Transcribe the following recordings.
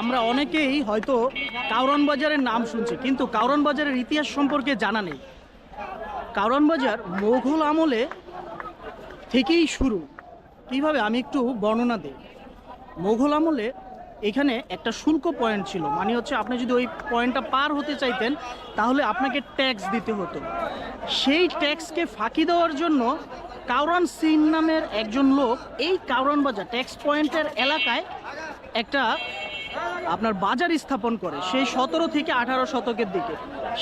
আমরা অনেকেই হয়তো কাউরন বাজারের নাম শুনছি, কিন্তু কাউরন বাজারের ইতিহাস সম্পর্কে জানা নেই। কাউরন বাজার মোঘল আমলে থেকেই শুরু। কীভাবে? আমি একটু বর্ণনা দিই। মোঘল আমলে এখানে একটা শুল্ক পয়েন্ট ছিল মানে হচ্ছে আপনি যদি ওই পয়েন্টটা পার হতে চাইতেন, তাহলে আপনাকে ট্যাক্স দিতে হতো। সেই ট্যাক্সকে ফাঁকি দেওয়ার জন্য কাউরান সিং নামের একজন লোক এই কাউরান বাজার, ট্যাক্স পয়েন্টের এলাকায় একটা আপনার বাজার স্থাপন করে সেই সতেরো থেকে আঠারো শতকের দিকে।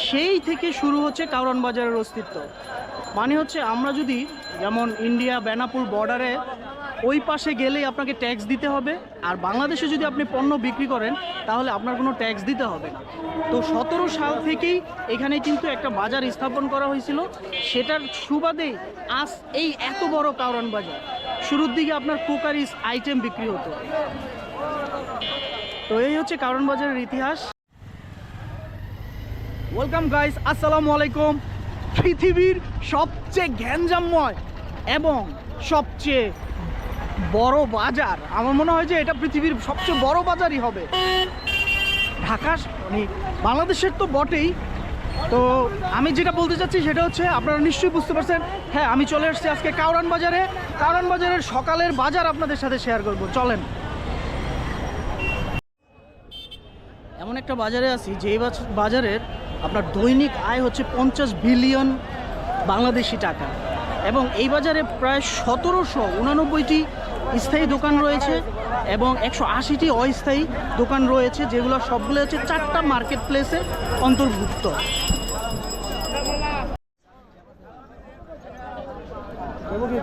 সেই থেকে শুরু হচ্ছে কাউরান বাজারের অস্তিত্ব। মানে হচ্ছে আমরা যদি যেমন ইন্ডিয়া বেনাপুর বর্ডারে ওই পাশে গেলেই আপনাকে ট্যাক্স দিতে হবে, আর বাংলাদেশে যদি আপনি পণ্য বিক্রি করেন, তাহলে আপনার কোনো ট্যাক্স দিতে হবে না। তো সতেরো সাল থেকেই এখানে কিন্তু একটা বাজার স্থাপন করা হয়েছিল। সেটার সুবাদেই আজ এই এত বড় কাউরান বাজার। শুরুর দিকে আপনার কুকারিস আইটেম বিক্রি হতো। তো এই হচ্ছে কারণ বাজারের ইতিহাস। ওয়েলকাম গাইস আসসালামু আলাইকুম। পৃথিবীর সবচেয়ে ঘ্যানজামময় এবং সবচেয়ে বড় বাজার। আমার মনে হয় যে এটা পৃথিবীর সবচেয়ে বড় বাজারই হবে। ঢাকা মানে বাংলাদেশের তো বটেই। তো আমি যেটা বলতে চাচ্ছি সেটা হচ্ছে আপনারা নিশ্চয়ই বুঝতে পারছেন হ্যাঁ আমি চলে এসেছি আজকে কাউরান বাজারে। কাউরান বাজারের সকালের বাজার আপনাদের সাথে শেয়ার করব। চলেন। এমন একটা বাজারে আছি যেই বাজ- বাজারের আপনার দৈনিক আয় হচ্ছে পঞ্চাশ বিলিয়ন বাংলাদেশি টাকা। এবং এই বাজারে প্রায় সতেরোশো উনানব্বইটি স্থায়ী দোকান রয়েছে এবং একশো আশিটি অস্থায়ী দোকান রয়েছে যেগুলো সবগুলো হচ্ছে চারটা মার্কেট প্লেসে অন্তর্ভুক্ত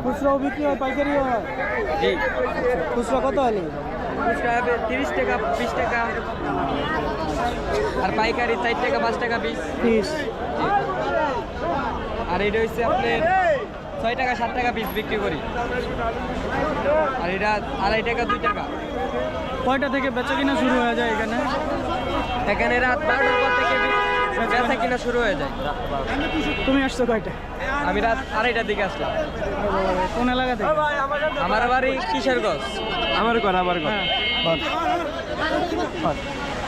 খুচরাও বিক্রি হয় পাইকারি হয়। খুচরা কত হলে ফুচকা হবে তিরিশ টাকা বিশ টাকা। আর পাইকারি চার টাকা পাঁচ টাকা বিশ। পিস আর এটা হচ্ছে আপনার ছয় টাকা সাত টাকা পিস বিক্রি করি। আর এটা আড়াই টাকা দুই টাকা। কয়টা থেকে বেচা কিনা শুরু হয়ে যায় এখানে? এখানে রাত বারোটার পর থেকে বি- বেচা কিনা শুরু হয়ে যায়। তুমি আসছো কয়টা আমি রাত আড়াইটার দিকে আসলাম। কোন এলাকা থেকে আমার বাড়ি কিশোরগঞ্জ আমার ঘর আমার ঘর। হ্যাঁ।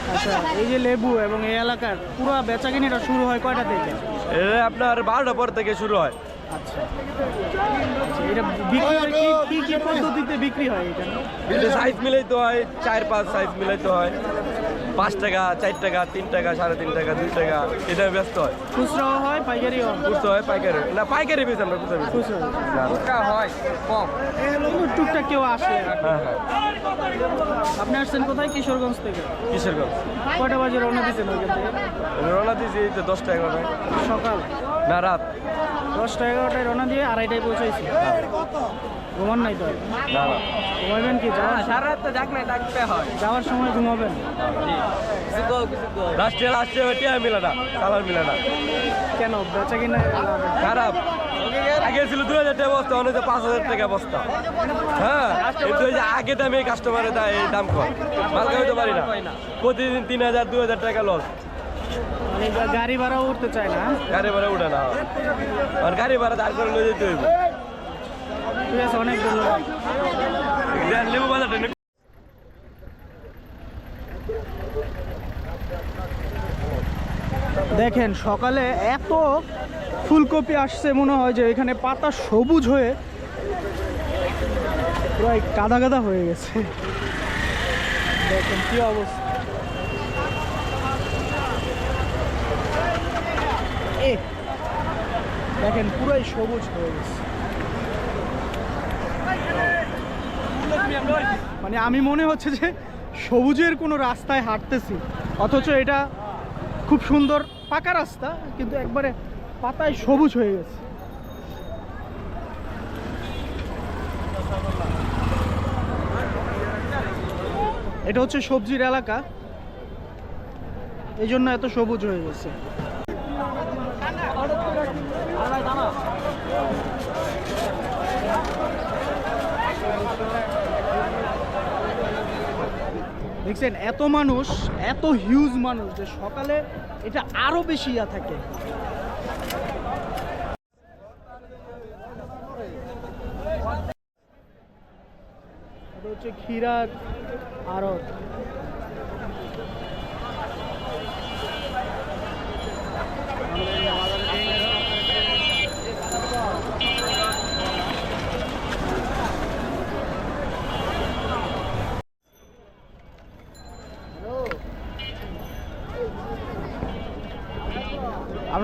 আচ্ছা এই যে লেবু এবং এই এলাকার পুরো বেচা কিনিটা শুরু হয় কয়টা থেকে? এটা আপনার বারোটা পর থেকে শুরু হয়। আচ্ছা। আচ্ছা, এটা বিক্রি কি কি কি পদ্ধতিতে বিক্রি হয় এটা? সাইজ মিলাইতে হয় চার পাঁচ সাইজ মিলাইতে হয়। পাঁচ টাকা চার টাকা তিন টাকা সাড়ে তিন টাকা দুই টাকা এটা ব্যস্ত হয়। খুচরাও হয় পাইকারি হয়। খুচরো হয় পাইকারি না পাইকারি বেশি আমরা খুচরো বেশি। খুচরা। হয় কম। টুকটাক কেউ আসলে হ্যাঁ হ্যাঁ। আপনি আসছেন কোথায়? কিশোরগঞ্জ থেকে? কিশোরগঞ্জ। কয়টা বাজে রওনা দিচ্ছেন ওইখান থেকে? রওনা দিয়েছি এই তো দশটা এগারোটায়। সকাল? না রাত। দশটা এগারোটায় রওনা দিয়ে আড়াইটায় পৌঁছাইছি। ঘুমান নাই তো? ঘুমাবেন কি? যাওয়ার সারা রাত তো ডাক নাই ডাকতে হয়। যাওয়ার সময় ঘুমাবেন। লাস্টে লাস্টে টিয়া মিলে না কালার মিলে না। কেন? বেচা কিনা খারাপ। আগে ছিল দু হাজার টাকা বস্তা অনেক পাঁচ হাজার টাকা বস্তা। হ্যাঁ কিন্তু ওই যে আগে দামে কাস্টমারে দেয় এই দাম কম। মাল খাইতে পারি না। প্রতিদিন তিন হাজার দু হাজার টাকা লস মানে গাড়ি ভাড়া উঠতে চায় না? গাড়ি ভাড়া উঠে না। আর গাড়ি ভাড়া দাঁড় করে নিয়ে যেতে হইব। দেখেন, সকালে এত ফুলকপি আসছে, মনে হয় যে এখানে পাতা সবুজ হয়ে প্রায় কাদা কাদা হয়ে গেছে। দেখেন কি অবস্থা। দেখেন, পুরাই সবুজ হয়ে গেছে। মানে আমি মনে হচ্ছে যে সবুজের কোনো রাস্তায় হাঁটতেছি। অথচ এটা খুব সুন্দর পাকা রাস্তা, কিন্তু একবারে পাতায় সবুজ হয়ে গেছে। এটা হচ্ছে সবজির এলাকা। এই জন্য এত সবুজ হয়ে গেছে। দেখছেন, এত মানুষ, এত হিউজ মানুষ যে সকালে এটা আরও বেশি ইয়া থাকে। হচ্ছে ক্ষীরার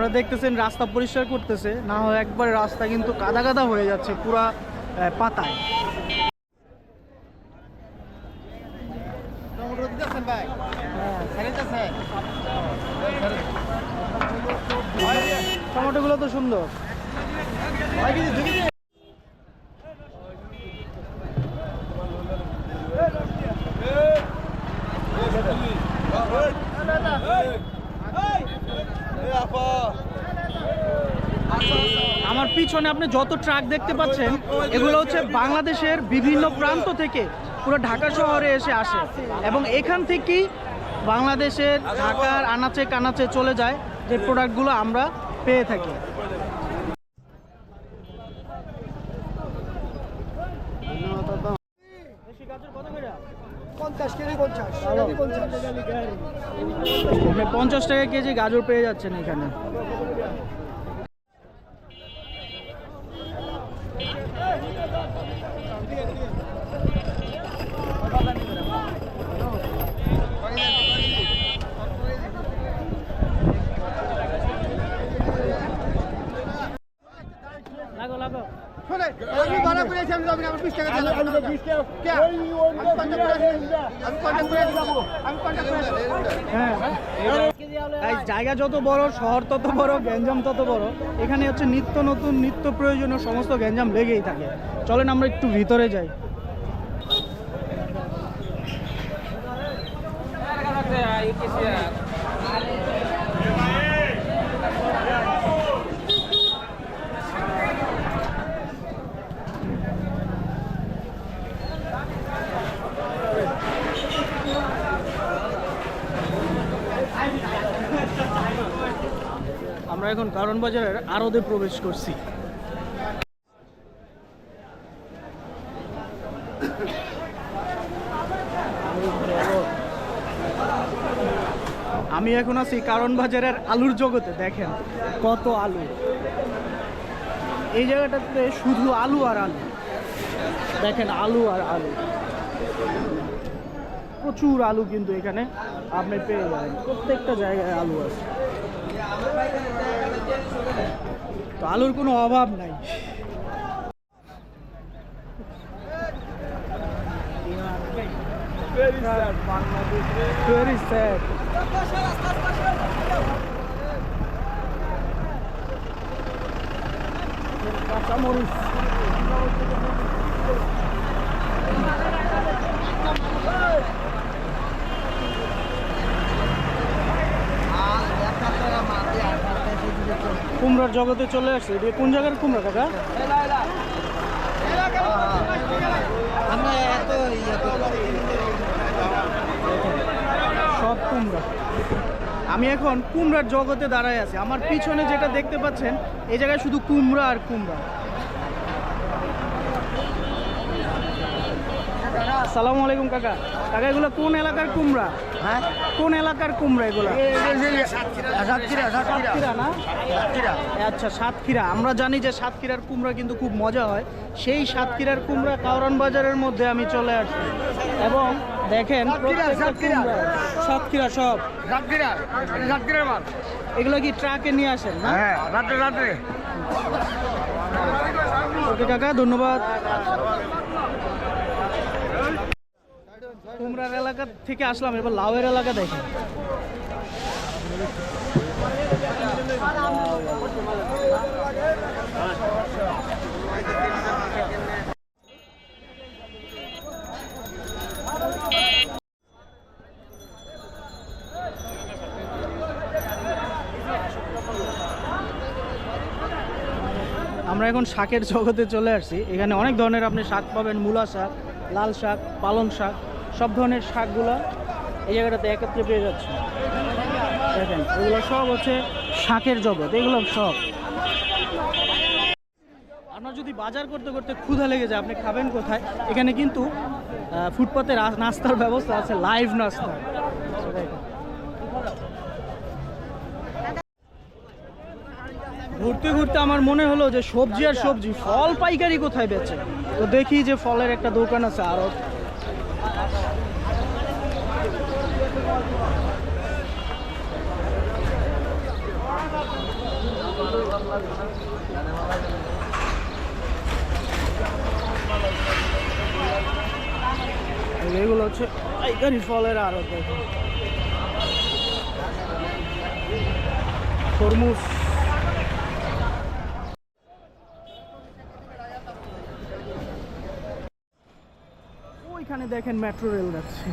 আমরা দেখতেছেন রাস্তা পরিষ্কার করতেছে, না হয় একবারে রাস্তা কিন্তু কাদা কাদা হয়ে যাচ্ছে পুরা পাতায় পাতায়। টমেটোগুলো তো সুন্দর আমার পিছনে আপনি যত ট্রাক দেখতে পাচ্ছেন এগুলো হচ্ছে বাংলাদেশের বিভিন্ন প্রান্ত থেকে পুরো ঢাকা শহরে এসে আসে। এবং এখান থেকেই বাংলাদেশের ঢাকার আনাচে কানাচে চলে যায় যে প্রোডাক্টগুলো আমরা পেয়ে থাকি। পঞ্চাশ টাকা কেজি গাজর পেয়ে যাচ্ছেন এখানে লাগো লাগো আমি ভাড়া করে এসে আমি যাব না, আমার বিশ টাকা দিয়ে যাব। কে? আমি contact করে আসি। আমি contact করে আসি। আমি contact করে আসি। হ্যাঁ Guys, জায়গা যত বড় শহর তত বড় গ্যাঞ্জাম তত বড় এখানে হচ্ছে নিত্য নতুন নিত্য প্রয়োজনীয় সমস্ত গ্যাঞ্জাম লেগেই থাকে চলেন আমরা একটু ভিতরে যাই আমরা এখন কারণ বাজারের আরদে প্রবেশ করছি। আমি এখন আছি কারণ বাজারের আলুর জগতে, দেখেন কত আলু। এই জায়গাটাতে শুধু আলু আর আলু। দেখেন আলু আর আলু। প্রচুর আলু কিন্তু এখানে আপনি পেয়ে যাবেন। প্রত্যেকটা জায়গায় আলু আছে। তো আলুর কোনো অভাব নাই. কাঁচামরিচ কুমড়ার জগতে চলে আসছে। এটা কোন জায়গার কুমড়া কাকা? সব কুমড়া। আমি এখন কুমড়ার জগতে দাঁড়ায় আছি। আমার পিছনে যেটা দেখতে পাচ্ছেন এই জায়গায় শুধু কুমড়া আর কুমড়া। আসসালামু আলাইকুম কাকা। কাকা এগুলো কোন এলাকার কুমড়া? হ্যাঁ? কোন এলাকার কুমড়া এগুলো? যে- সাতক্ষীরা, না? সাতক্ষীরা। আচ্ছা সাতক্ষীরা। আমরা জানি যে সাতক্ষীরার কুমড়া কিন্তু খুব মজা হয়। সেই সাতক্ষীরার কুমড়া কাউরান বাজারের মধ্যে আমি চলে আসছি। এবং দেখেন সাতক্ষীরা, সব। সাতক্ষীরা, সাতক্ষীরার মাল। এগুলো কি ট্রাকে নিয়ে আসেন না? হ্যাঁ, রাত্রে রাত্রে। ওকে কাকা ধন্যবাদ। কুমড়ার এলাকা থেকে আসলাম, এবার লাউয়ের এলাকা দেখি আমরা এখন শাকের জগতে চলে আসছি। এখানে অনেক ধরনের আপনি শাক পাবেন, মূলা শাক, লাল শাক, পালং শাক। সব ধরনের শাকগুলো এই জায়গাটাতে একত্রে পেয়ে যাচ্ছে। দেখেন, এগুলো সব হচ্ছে শাকের জগৎ, এগুলো সব। আপনার যদি বাজার করতে করতে ক্ষুধা লেগে যায়, আপনি খাবেন কোথায়? এখানে কিন্তু ফুটপাতে নাস্তার ব্যবস্থা আছে, লাইভ নাস্তা। ঘুরতে ঘুরতে আমার মনে হলো যে সবজি আর সবজি, ফল পাইকারি কোথায় বেচে? তো দেখি যে ফলের একটা দোকান আছে আরও এগুলো হচ্ছে পাইকারি ফলের আড়ত। তরমুজ। ওইখানে দেখেন মেট্রো রেল যাচ্ছে।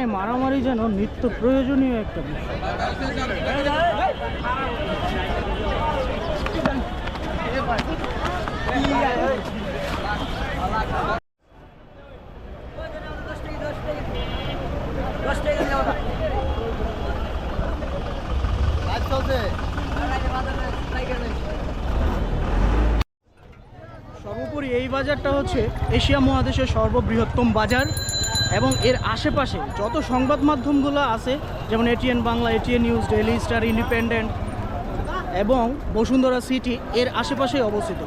এখানে মারামারি যেন নিত্য প্রয়োজনীয় একটা সর্বোপরি এই বাজারটা হচ্ছে এশিয়া মহাদেশের সর্ববৃহত্তম বাজার। এবং এর আশেপাশে যত সংবাদ মাধ্যমগুলো আছে, যেমন ATN Bangla ATN news daily star independent এবং বসুন্ধরা সিটি এর আশেপাশেই অবস্থিত।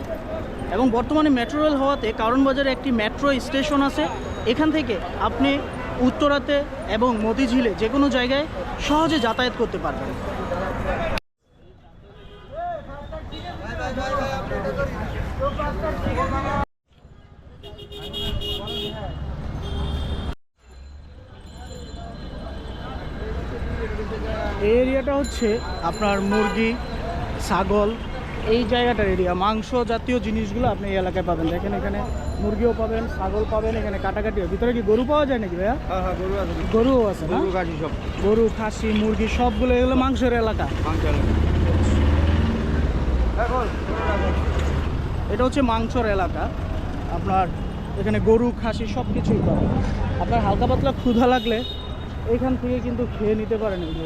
এবং বর্তমানে মেট্রো রেল হওয়াতে কারণবাজারে একটি মেট্রো স্টেশন আছে। এখান থেকে আপনি উত্তরাতে এবং মতিঝিলে যে কোনো জায়গায় সহজে যাতায়াত করতে পারবেন। এই এরিয়াটা হচ্ছে আপনার মুরগি ছাগল এই জায়গাটার এরিয়া মাংস জাতীয় জিনিসগুলো আপনি এই এলাকায় পাবেন। দেখেন এখানে মুরগিও পাবেন ছাগল পাবেন এখানে কাটাকাটিও। ভিতরে কি গরু পাওয়া যায় নাকি ভাইয়া? হ্যাঁ হ্যাঁ গরু আছে। গরুও আছে না? গরু গাড়ি সব। গরু খাসি মুরগি সবগুলো এগুলো মাংসের এলাকা। এটা হচ্ছে মাংসর এলাকা। আপনার এখানে গরু খাসি সব কিছুই পাবেন। আপনার হালকা পাতলা ক্ষুধা লাগলে এখান থেকে কিন্তু খেয়ে নিতে পারেন যে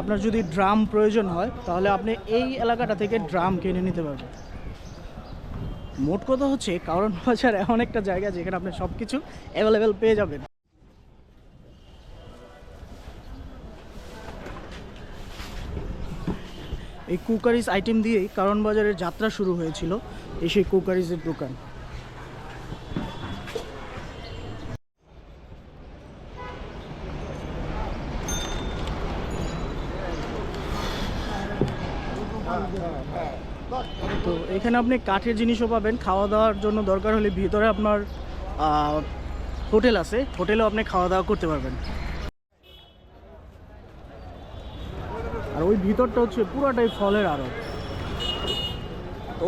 আপনার যদি ড্রাম প্রয়োজন হয়, তাহলে আপনি এই এলাকাটা থেকে ড্রাম কিনে নিতে পারবেন। মোট কথা হচ্ছে কারণ বাজার এমন একটা জায়গা যেখানে আপনি সব কিছু অ্যাভেলেবেল পেয়ে যাবেন। এই কুকারিজ আইটেম দিয়েই কারণ বাজারের যাত্রা শুরু হয়েছিল এই সেই কুকারিজের দোকান। তো এখানে আপনি কাঠের জিনিসও পাবেন খাওয়া দাওয়ার জন্য দরকার হলে ভিতরে আপনার হোটেল আছে, হোটেলেও আপনি খাওয়া দাওয়া করতে পারবেন। ওই ভিতরটা হচ্ছে পুরাটাই ফলের আড়ত।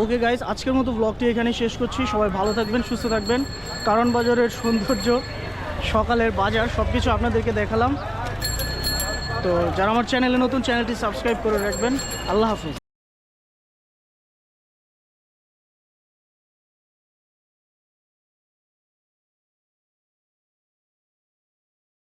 ওকে গাইজ আজকের মতো ব্লগটি এখানে শেষ করছি। সবাই ভালো থাকবেন, সুস্থ থাকবেন। কারণ বাজারের সৌন্দর্য, সকালের বাজার সব কিছু আপনাদেরকে দেখালাম। তো যারা আমার চ্যানেলে নতুন চ্যানেলটি সাবস্ক্রাইব করে রাখবেন। আল্লাহ হাফিজ।